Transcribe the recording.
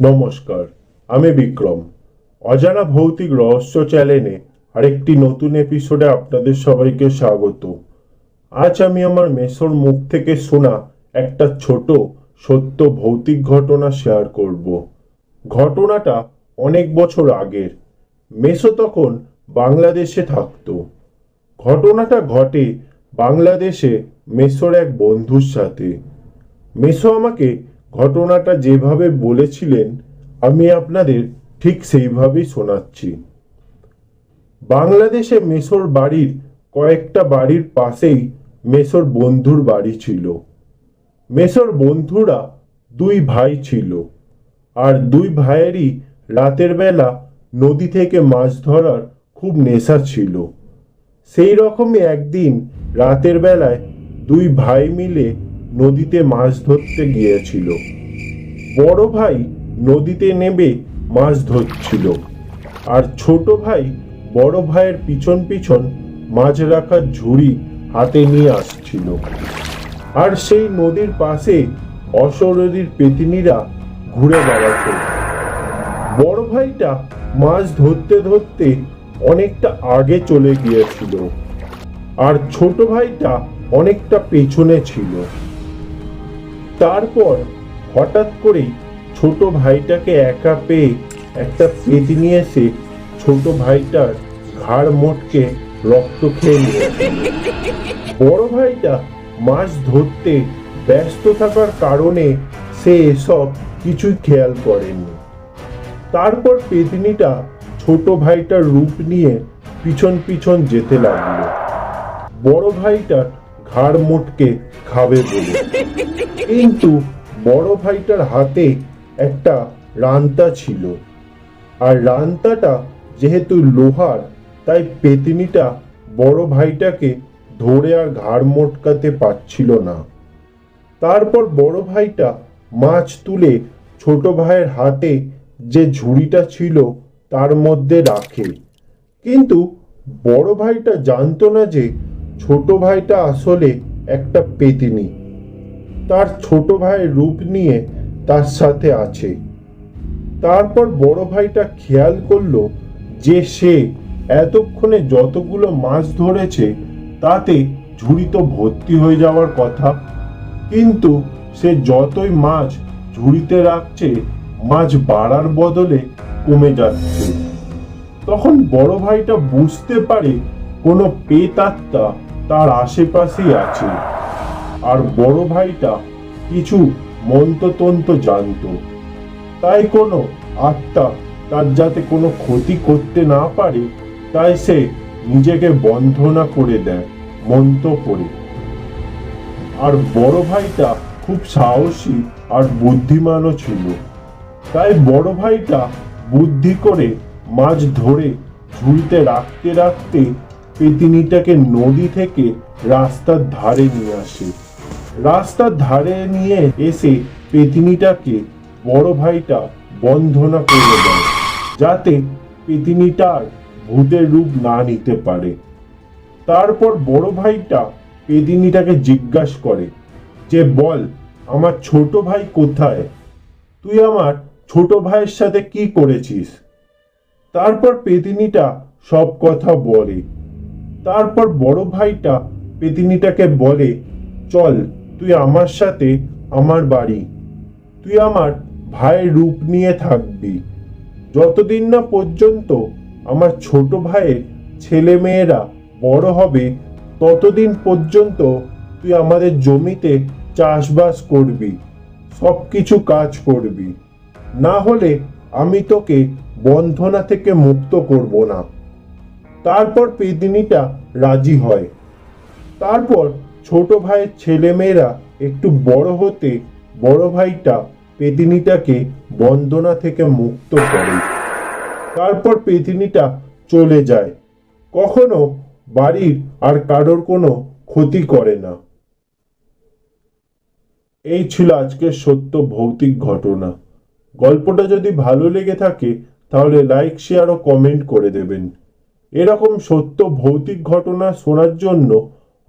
নমস্কার, আমি বিক্রম। অজানা ভৌতিক রহস্য চ্যানেলে আরেকটি নতুন এপিসোডে আপনাদের সবাইকে স্বাগত। আজ আমি আমার মেসোর মুখ থেকে শোনা একটা ছোট, সত্য ভৌতিক ঘটনা শেয়ার করব। ঘটনাটা অনেক বছর আগের। মেসো তখন বাংলাদেশে থাকতো। ঘটনাটা ঘটে বাংলাদেশে মেসোর এক বন্ধুর সাথে। মেসো আমাকে ঘটনাটা যেভাবে বলেছিলেন, আমি আপনাদের ঠিক সেইভাবেই শোনাচ্ছি। বাংলাদেশে মেসোর বাড়ির কয়েকটা বাড়ির পাশেই মেসোর বন্ধুর বাড়ি ছিল। মেসোর বন্ধুরা দুই ভাই ছিল আর দুই ভাইয়েরই রাতের বেলা নদী থেকে মাছ ধরার খুব নেশা ছিল। সেই রকমই একদিন রাতের বেলায় দুই ভাই মিলে নদীতে মাছ ধরতে গিয়েছিল। বড় ভাই নদীতে নেমে মাছ ধরছিল। আর ছোট ভাই বড় ভাইয়ের পিছন পিছন মাছ রাখার ঝুড়ি হাতে নিয়ে আসছিল। আর সেই নদীর পাশে অশরীর পেতিনীরা ঘুরে বেড়াতো। বড় ভাইটা মাছ ধরতে ধরতে অনেকটা আগে চলে গিয়েছিল। আর ছোট ভাইটা অনেকটা পেছনে ছিল। তারপর হঠাৎ করেই ছোট ভাইটাকে একা পেয়ে একটা পেতিনি এসে ছোট ভাইটার ঘাড় মোটকে রক্ত খেয়ে বড় ভাইটা মাছ ধরতে ব্যস্ত থাকার কারণে সে এসব কিছুই খেয়াল করেনি। তারপর পেতনিটা ছোট ভাইটার রূপ নিয়ে পিছন পিছন যেতে লাগল। বড় ভাইটার ঘাড় মোটকে খাবে বলে। কিন্তু বড় ভাইটার হাতে একটা রান্তা ছিল। আর রান্তাটা যেহেতু লোহার, তাই পেতনিটা বড় ভাইটাকে ধরে আর ঘাড় মোটকাতে পারছিল না। তারপর বড় ভাইটা মাছ তুলে ছোট ভাইয়ের হাতে যে ঝুড়িটা ছিল তার মধ্যে রাখে। কিন্তু বড় ভাইটা জানতো না যে ছোট ভাইটা আসলে একটা পেতিনি। তার ছোট ভাইয়ের রূপ নিয়ে তার সাথে আছে। তারপর বড় ভাইটা খেয়াল করল যে সে এতক্ষণে যতগুলো মাছ ধরেছে, তাতে ঝুড়ি তো ভর্তি হয়ে যাওয়ার কথা। কিন্তু সে যতই মাছ ঝুড়িতে রাখছে, মাছ বাড়ার বদলে কমে যাচ্ছে। তখন বড় ভাইটা বুঝতে পারে কোনো পেতাত্মা তার আশেপাশেই আছে। আর বড় ভাইটা কিছু মন্ত্রতন্ত্র জানতো। তাই কোনো আত্মা তার যাতে কোনো ক্ষতি করতে না পারে, তাই সে নিজেকে বন্ধনা করে দেয়, মন্ত্র পড়ে। আর বড় ভাইটা খুব সাহসী আর বুদ্ধিমানও ছিল। তাই বড় ভাইটা বুদ্ধি করে মাছ ধরে ঝুড়িতে রাখতে রাখতে পেতিনিটাকে নদী থেকে রাস্তার ধারে নিয়ে আসে। রাস্তার ধারে নিয়ে এসে পেতিনিটাকে বড় ভাইটা বন্ধনা করে দেয় যাতে পেতিনিটার ভূতের রূপ না নিতে পারে। তারপর বড় ভাইটা পেদিনীটাকে জিজ্ঞাসা করে, যে বল, আমার ছোট ভাই কোথায়? তুই আমার ছোট ভাইয়ের সাথে কি করেছিস? তারপর পেদিনীটা সব কথা বলে। তারপর বড় ভাইটা পেদিনীটাকে বলে, চল তুই আমার সাথে আমার বাড়ি। তুই আমার ভাইয়ের রূপ নিয়ে থাকবি। যতদিন না পর্যন্ত আমার ছোট ভাইয়ের ছেলে মেয়েরা বড় হবে, ততদিন পর্যন্ত তুই আমাদের জমিতে চাষবাস করবি সব কিছু কাজ করবি। না হলে আমি তোকে বন্ধনা থেকে মুক্ত করব না। তারপর পেদিনীটা রাজি হয়। তারপর ছোট ভাইয়ের ছেলেমেয়েরা একটু বড় হতে বড় ভাইটা পেদিনীটাকে বন্দনা থেকে মুক্ত করে। তারপর পেদিনীটা চলে যায়। কখনো বাড়ির আর কারোর কোনো ক্ষতি করে না। এই ছিল আজকের সত্য ভৌতিক ঘটনা। গল্পটা যদি ভালো লেগে থাকে, তাহলে লাইক, শেয়ার ও কমেন্ট করে দেবেন। এরকম সত্য ভৌতিক ঘটনা শোনার জন্য